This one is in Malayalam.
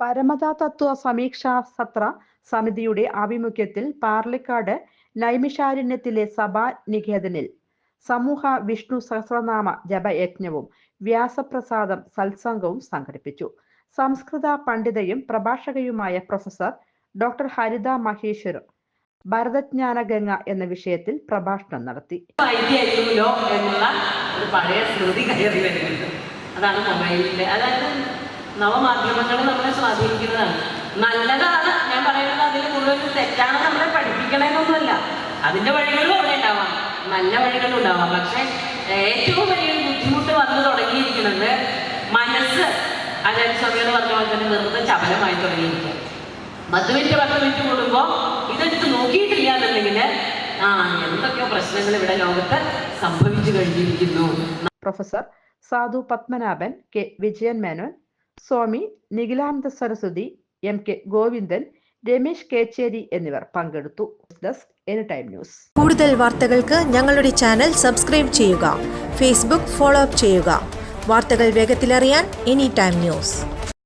പരമത തത്വ സമീക്ഷാ സത്ര സമിതിയുടെ ആഭിമുഖ്യത്തിൽ പാർലിക്കാട് നൈമിഷാരണ്യത്തിലെ സഭാ നികേതനിൽ സമൂഹ വിഷ്ണു സഹസ്രനാമ ജപയജ്ഞവും വ്യാസപ്രസാദം സത്സംഗവും സംഘടിപ്പിച്ചു. സംസ്കൃത പണ്ഡിതയും പ്രഭാഷകയുമായ പ്രൊഫസർ ഡോക്ടർ ഹരിത മഹേശ്വർ ഭരതജ്ഞാനഗംഗ എന്ന വിഷയത്തിൽ പ്രഭാഷണം നടത്തി. എന്നുള്ള ഒരു പഴയ അതാണ് അതായത് നവമാധ്യമങ്ങൾ നമ്മളെ സ്വാധീനിക്കുന്നതാണ്. നല്ലതാണ് ഞാൻ പറയുന്നത് അതിൽ കൂടുതൽ തെറ്റാണ് നമ്മളെ പഠിപ്പിക്കണമെന്നൊന്നുമല്ല അതിന്റെ വഴികളും അവിടെ ഉണ്ടാവാം. നല്ല വഴികളും ഉണ്ടാവാം. പക്ഷെ ഏറ്റവും വലിയൊരു ബുദ്ധിമുട്ട് വന്നു തുടങ്ങിയിരിക്കുന്നത് മനസ്സ് അതായത് എന്ന് പറഞ്ഞ പോലെ തന്നെ വെറുതെ ചപലമായി തുടങ്ങിയിരിക്കുക. പത്ത് മിനിറ്റ് പത്ത് മിനിറ്റ് കൂടുമ്പോൾ ഇതെടുത്ത് നോക്കിയിട്ടില്ല എന്നുണ്ടെങ്കിൽ ആ എന്തൊക്കെയോ പ്രശ്നങ്ങൾ ഇവിടെ ലോകത്ത് സംഭവിച്ചു കഴിഞ്ഞിരിക്കുന്നു. Professor Sadhu Padmanabhan K. Vijayan Menon Swami Nikhilananda Saraswati M K Govindan Ramesh Kecheri എന്നിവർ പങ്കെടുത്തു. ന്യൂസ് കൂടുതൽ വാർത്തകൾക്ക് ഞങ്ങളുടെ ചാനൽ സബ്സ്ക്രൈബ് ചെയ്യുക. ഫേസ്ബുക്ക് ഫോളോ അപ്പ് ചെയ്യുക. വാർത്തകൾ വേഗത്തിലറിയാൻ എനി ടൈം ന്യൂസ്